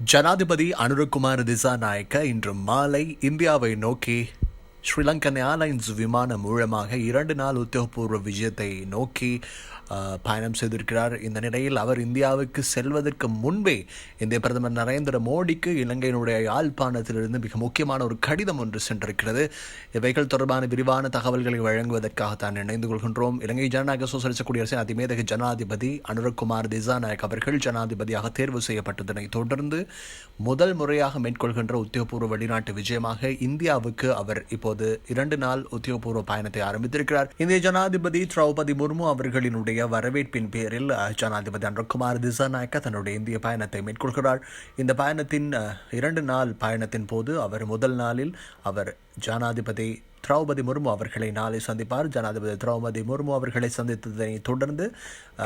ஜனாதிபதி அனுரகுமார் திசாநாயக்க இன்று மாலை இந்தியாவை நோக்கி ஸ்ரீலங்கன் ஏர்லைன்ஸ் விமானம் மூலமாக இரண்டு நாள் உத்தியோகபூர்வ விஜயத்தை நோக்கி பயணம் செய்திருக்கிறார். இந்த நிலையில் அவர் இந்தியாவுக்கு செல்வதற்கு முன்பே இந்திய பிரதமர் நரேந்திர மோடிக்கு இலங்கையினுடைய யாழ்ப்பாணத்திலிருந்து மிக முக்கியமான ஒரு கடிதம் ஒன்று சென்றிருக்கிறது. இவைகள் தொடர்பான விரிவான தகவல்களை வழங்குவதற்காக தான் இணைந்து கொள்கின்றோம். இலங்கை ஜனநாயக சோசலிச குடியரசின் அதிமேதக ஜனாதிபதி அனுரகுமார் திசாநாயக் அவர்கள் ஜனாதிபதியாக தேர்வு செய்யப்பட்டதனை தொடர்ந்து முதல் முறையாக மேற்கொள்கின்ற உத்தியோகபூர்வ வெளிநாட்டு விஜயமாக இந்தியாவுக்கு அவர் இப்போது இரண்டு நாள் உத்தியோகபூர்வ பயணத்தை ஆரம்பித்திருக்கிறார். இந்திய ஜனாதிபதி திரௌபதி முர்மு அவர்களினுடைய வரவேற்பின் பேரில் ஜனாதிபதி அன்றகுமார் திசாநாயக்க தன்னுடைய இந்திய பயணத்தை மேற்கொள்கிறார். இந்த பயணத்தின் இரண்டு நாள் பயணத்தின் போது அவர் முதல் நாளில் அவர் ஜனாதிபதி திரௌபதி முர்மு அவர்களை நாளை சந்திப்பார். ஜனாதிபதி திரௌபதி முர்மு அவர்களை சந்தித்ததை தொடர்ந்து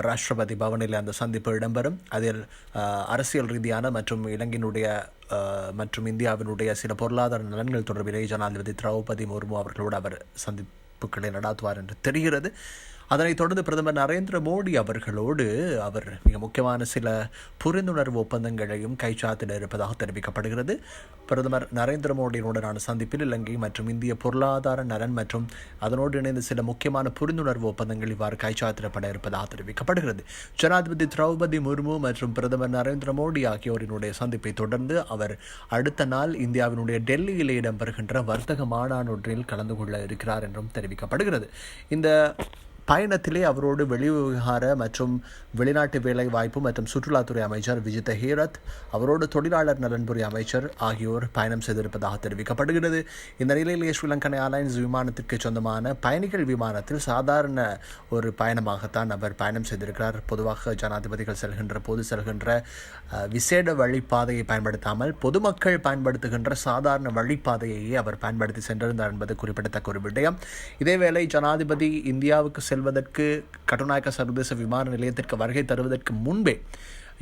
ராஷ்டிரபதி பவனில் அந்த சந்திப்பு இடம்பெறும். அதில் அரசியல் ரீதியான மற்றும் இலங்கையினுடைய மற்றும் இந்தியாவினுடைய சில பொருளாதார நலன்கள் தொடர்பிலே ஜனாதிபதி திரௌபதி முர்மு அவர்களோடு அவர் சந்திப்புகளை நடாத்துவார் என்று தெரிகிறது. அதனைத் தொடர்ந்து பிரதமர் நரேந்திர மோடி அவர்களோடு அவர் மிக முக்கியமான சில புரிந்துணர்வு ஒப்பந்தங்களையும் கைச்சாத்திட இருப்பதாக தெரிவிக்கப்படுகிறது. பிரதமர் நரேந்திர மோடியினுடனான சந்திப்பில் இலங்கை மற்றும் இந்திய பொருளாதார நலன் மற்றும் அதனோடு இணைந்த சில முக்கியமான புரிந்துணர்வு ஒப்பந்தங்கள் இவ்வாறு கைச்சாத்திடப்பட இருப்பதாக தெரிவிக்கப்படுகிறது. ஜனாதிபதி திரௌபதி முர்மு மற்றும் பிரதமர் நரேந்திர மோடி ஆகியோரினுடைய சந்திப்பை தொடர்ந்து அவர் அடுத்த நாள் இந்தியாவினுடைய டெல்லியில் இடம்பெறுகின்ற வர்த்தக மாநாடொன்றில் கலந்து கொள்ள இருக்கிறார் என்றும் தெரிவிக்கப்படுகிறது. இந்த பயணத்திலே அவரோடு வெளிவிவகார மற்றும் வெளிநாட்டு வேலை வாய்ப்பு மற்றும் சுற்றுலாத்துறை அமைச்சர் விஜித ஹீரத் அவரோடு தொழிலாளர் நலன்புரி அமைச்சர் ஆகியோர் பயணம் செய்திருப்பதாக தெரிவிக்கப்படுகிறது. இந்த நிலையிலேயே ஸ்ரீலங்கன் ஏர்லைன்ஸ் விமானத்திற்கு சொந்தமான பயணிகள் விமானத்தில் சாதாரண ஒரு பயணமாகத்தான் அவர் பயணம் செய்திருக்கிறார். பொதுவாக ஜனாதிபதிகள் செல்கின்ற போது செல்கின்ற விசேட வழிப்பாதையை பயன்படுத்தாமல் பொதுமக்கள் பயன்படுத்துகின்ற சாதாரண வழிப்பாதையையே அவர் பயன்படுத்தி சென்றிருந்தார் என்பது குறிப்பிடத்தக்க ஒரு விடயம். இதேவேளை ஜனாதிபதி இந்தியாவுக்கு செல்வதற்கு கட்டுநாயக்க சர்வதேச விமான நிலையத்திற்கு வருகை தருவதற்கு முன்பே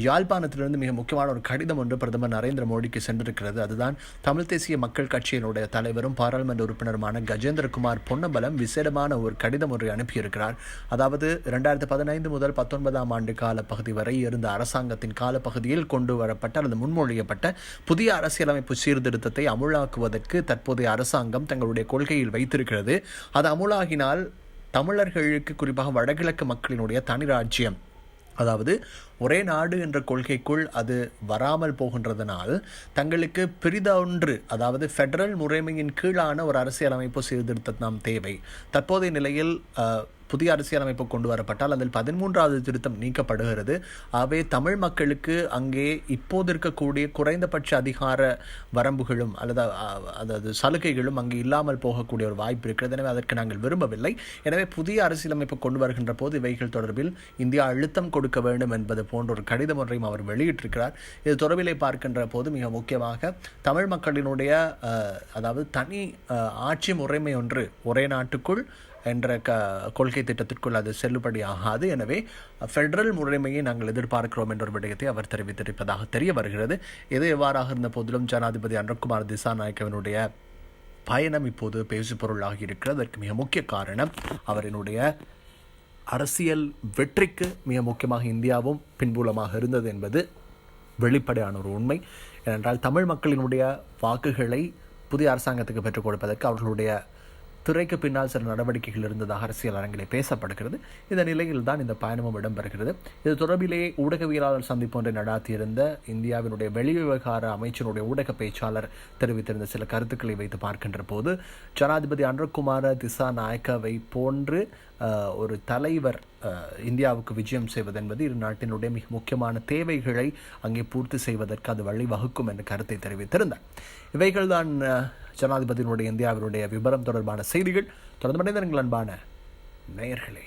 யாழ்ப்பாணத்திலிருந்து மிக முக்கியமான ஒரு கடிதம் ஒன்று பிரதமர் நரேந்திர மோடிக்கு சென்றிருக்கிறது. அதுதான் தமிழ் தேசிய மக்கள் கட்சியினுடைய தலைவரும் பாராளுமன்ற உறுப்பினருமான கஜேந்திரகுமார் பொன்னம்பலம் விசேடமான ஒரு கடிதம் ஒன்றை அனுப்பியிருக்கிறார். அதாவது ரெண்டாயிரத்து பதினைந்து முதல் பத்தொன்பதாம் ஆண்டு கால பகுதி வரை இருந்த அரசாங்கத்தின் காலப்பகுதியில் கொண்டு வரப்பட்ட அல்லது முன்மொழியப்பட்ட புதிய அரசியலமைப்பு சீர்திருத்தத்தை அமுலாக்குவதற்கு தற்போதைய அரசாங்கம் தங்களுடைய கொள்கையில் வைத்திருக்கிறது. அது அமுலாகினால் தமிழர்களுக்கு குறிப்பாக வடகிழக்கு மக்களினுடைய தனி ராஜ்யம் அதாவது ஒரே நாடு என்ற கொள்கைக்குள் அது வராமல் போகின்றதனால் தங்களுக்கு பிரிதொன்று அதாவது ஃபெடரல் முறைமையின் கீழான ஒரு அரசியலமைப்பு சீர்திருத்தம் நாம் தேவை. தற்போதைய நிலையில் புதிய அரசியலமைப்பு கொண்டு வரப்பட்டால் அதில் பதிமூன்றாவது திருத்தம் நீக்கப்படுகிறது. ஆகவே தமிழ் மக்களுக்கு அங்கே இப்போது இருக்கக்கூடிய குறைந்தபட்ச அதிகார வரம்புகளும் அல்லது அதாவது சலுகைகளும் அங்கே இல்லாமல் போகக்கூடிய ஒரு வாய்ப்பு இருக்கிறது. எனவே அதற்கு நாங்கள் விரும்பவில்லை. எனவே புதிய அரசியலமைப்பு கொண்டு வருகின்ற போது இவைகள் தொடர்பில் இந்தியா அழுத்தம் கொடுக்க வேண்டும் என்பது போன்ற ஒரு கடிதம் ஒன்றையும் அவர் வெளியிட்டிருக்கிறார். இது தொடர்பிலே பார்க்கின்ற போது மிக முக்கியமாக தமிழ் மக்களினுடைய அதாவது தனி ஆட்சி முறைமை ஒன்று ஒரே நாட்டுக்குள் என்ற க கொள்கை திட்டத்திற்குள் அது செல்லுபடி ஆகாது. எனவே ஃபெடரல் முறைமையை நாங்கள் எதிர்பார்க்கிறோம் என்ற ஒரு விடயத்தை அவர் தெரிவித்திருப்பதாக தெரிய வருகிறது. எது எவ்வாறாக இருந்த போதிலும் ஜனாதிபதி அனுர்குமார் திசாநாயக்கவனுடைய பயணம் இப்போது பேசு பொருளாகி இருக்கிறது. அதற்கு மிக முக்கிய காரணம் அவரினுடைய அரசியல் வெற்றிக்கு மிக முக்கியமாக இந்தியாவும் பின்புலமாக இருந்தது என்பது வெளிப்படையான ஒரு உண்மை. ஏனென்றால் தமிழ் மக்களினுடைய வாக்குகளை புதிய அரசாங்கத்துக்கு பெற்றுக் கொடுப்பதற்கு அவர்களுடைய திரைக்கு பின்னால் சில நடவடிக்கைகள் இருந்ததாக அரசியல் அரங்கிலே பேசப்படுகிறது. இந்த நிலையில் தான் இந்த பயணமும் இடம்பெறுகிறது. இது தொடர்பிலேயே ஊடகவியலாளர் சந்திப்பு ஒன்றை நடாத்தியிருந்த இந்தியாவினுடைய வெளிவிவகார அமைச்சருடைய ஊடக பேச்சாளர் தெரிவித்திருந்த சில கருத்துக்களை வைத்து பார்க்கின்ற போது ஜனாதிபதி அனுர்குமார திசா நாயக்கவை போன்று ஒரு தலைவர் இந்தியாவுக்கு விஜயம் செய்வது என்பது இரு நாட்டினுடைய மிக முக்கியமான தேவைகளை அங்கே பூர்த்தி செய்வதற்கு அது வழிவகுக்கும் என்ற கருத்தை தெரிவித்திருந்தார். இவைகள்தான் தான் ஜனாதிபதியினுடைய இந்தியாவினுடைய விபரம் தொடர்பான செய்திகள் தொடர்ந்து மனிதர்கள் அன்பான நேயர்களே.